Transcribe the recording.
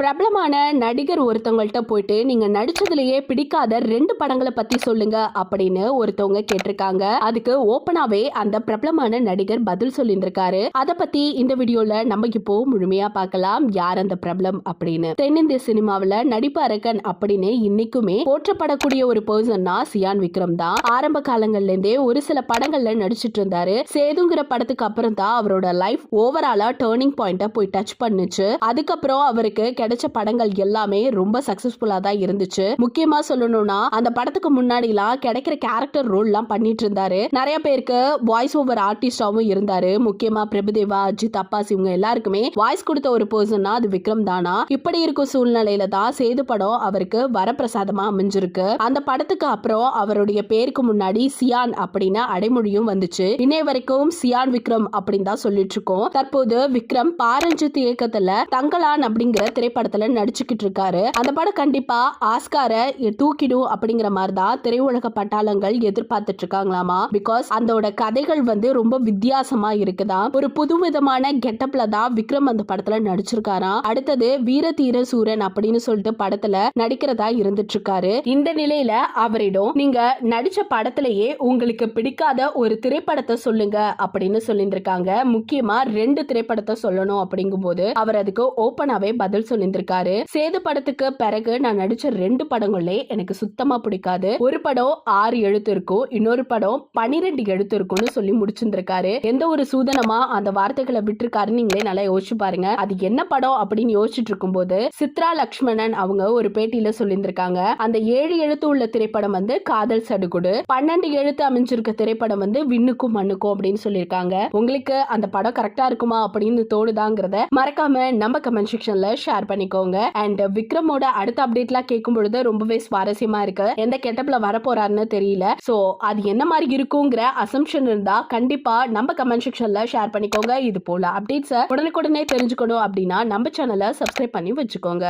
பிரபலமான நடிகர் ஒருத்தவங்கள்ட்ட போயிட்டு நீங்க நடிச்சதுலயே பிடிக்காத ரெண்டு படங்களை பத்தி சொல்லுங்க அப்படின்னு ஒருத்தவங்க கேட்டிருக்காங்க. அதுக்கு ஓப்பனாவே அந்த பிரபலமான நடிகர் பதில் சொல்லியிருந்திருக்காரு. அத பத்தி இந்த வீடியோல நம்ம இப்போ முழுமையா பார்க்கலாம். யார் அந்த பிரபலம் அப்படின்னு. தென்னிந்திய சினிமாவில நடிப்பு அரக்கன் அப்படின்னு இன்னைக்குமே போற்றப்படக்கூடிய ஒரு பர்சன்னா சியான் விக்ரம் தான் ஆரம்ப காலங்கள்ல இருந்தே ஒரு சில படங்கள்ல நடிச்சிட்டு இருந்தாரு. சேதுங்கிற படத்துக்கு அப்புறம் தான் அவரோட லைஃப் ஓவராலா டேர்னிங் பாயிண்ட போய் டச் பண்ணுச்சு. அதுக்கப்புறம் அவருக்கு கிடைச்ச படங்கள் எல்லாமே ரொம்ப சக்சஸ்ஃபுல்லா தான் இருந்துச்சு. முக்கியமா சொல்லணும்னா அந்த படத்துக்கு முன்னாடி எல்லாம் கிடைக்கிற கேரக்டர் ரோல் எல்லாம் பண்ணிட்டு இருந்தாரு. நிறைய பேருக்கு வாய்ஸ் ஓவர் ஆர்டிஸ்டாவும் இருந்தாரு. முக்கியமா பிரபுதேவா அஜித் அப்பாஸ் இவங்க எல்லாருக்குமே வாய்ஸ் கொடுத்த ஒரு பர்சன்னா அது விக்ரம் தானா? இப்படி இருக்கும் சூழ்நிலையில தான் சேது படம் அவருக்கு வரப்பிரசாதமா அமைஞ்சிருக்கு. அந்த படத்துக்கு அப்புறம் அவருடைய பேருக்கு முன்னாடி சியான் அப்படின்னு அடைமொழியும் வந்துச்சு. இன்னை வரைக்கும் சியான் விக்ரம் அப்படின்னு தான் சொல்லிட்டு இருக்கோம். தற்போது விக்ரம் பாரஞ்சித் இயக்கத்துல தங்கலான் அப்படிங்கிற திரைப்படத்துல நடிச்சுக்கிட்டு இருக்காரு. அந்த படம் கண்டிப்பா ஆஸ்காரை தூக்கிடும் அப்படிங்கிற மாதிரி தான் திரையுலக பட்டாளங்கள் எதிர்பார்த்துட்டு இருக்காங்களாமா? பிகாஸ் அதோட கதைகள் வந்து ரொம்ப வித்தியாசமா இருக்குதான் ஒரு புதுவிதமான கெட்டப்ல தான் விக்ரம் அந்த படத்துல நடிச்சிருக்காராம் அடுத்தது வீர தீர சூரன் அப்படின்னு சொல்லிட்டு படத்துல நடிக்கிறதா இருந்துட்டு இருக்காரு இந்த நிலையில அவரிடம் நீங்க நடிச்ச படத்திலேயே உங்களுக்கு பிடிக்காத ஒரு திரைப்படத்தை சொல்லுங்க அப்படின்னு சொல்லியிருந்திருக்காங்க. முக்கியமா ரெண்டு திரைப்படத்தை சொல்லணும் அப்படிங்கும்போது அவர் அதுக்கு ஓப்பனாவே பதில் சொல்லியிருந்திருக்காரு சேது படத்துக்கு பிறகு நான் நடிச்ச ரெண்டு படங்களே எனக்கு சுத்தமா பிடிக்காது. ஒரு படம் ஆறு எழுத்து இருக்கும் இன்னொரு படம் பனிரெண்டு எழுத்து இருக்கும்னு சொல்லி முடிச்சிருந்திருக்காரு. எந்த ஒரு சூதனமா அந்த வார்த்தைகளை விட்டுருக்காரு நீங்களே நல்லா யோசிச்சு பாருங்க. அது என்ன படம் அப்படின்னு யோசிச்சுட்டு இருக்கும்போது சித்ரா லக்ஷ்மணன் அவங்க ஒரு பேட்டியில சொல்லியிருந்திருக்காங்க. அந்த ஏழு எழுத்து உள்ள திரைப்படம் வந்து காதல் சடுகுடு பன்னெண்டு எழுத்து அமைஞ்சிருக்க திரைப்படம் வந்து விண்ணுக்கும் மண்ணுக்கும் அப்படின்னு சொல்லியிருக்காங்க. உங்களுக்கு அந்த படம் கரெக்டா இருக்குமா அப்படின்னு தோணுதாங்கிறத மறக்காம நம்ம கமெண்ட் செக்ஷன்ல ஷேர் பண்ணிக்கோங்க. அண்ட் விக்ரமோட அடுத்த அப்டேட்லாம் கேட்கும் பொழுது ரொம்பவே சுவாரஸ்யமா இருக்கு. எந்த கெட்டப்ல வரப்போறாருன்னு தெரியல. சோ அது என்ன மாதிரி இருக்குங்கிற அசம்ஷன் இருந்தா கண்டிப்பா நம்ம கமெண்ட் செக்ஷன்ல ஷேர் பண்ணிக்கோங்க. இது போல அப்டேட்ஸை உடனுக்குடனே தெரிஞ்சுக்கணும் அப்படின்னா நம்ம சேனலை சப்ஸ்கிரைப் பண்ணி வச்சுக்கோங்க.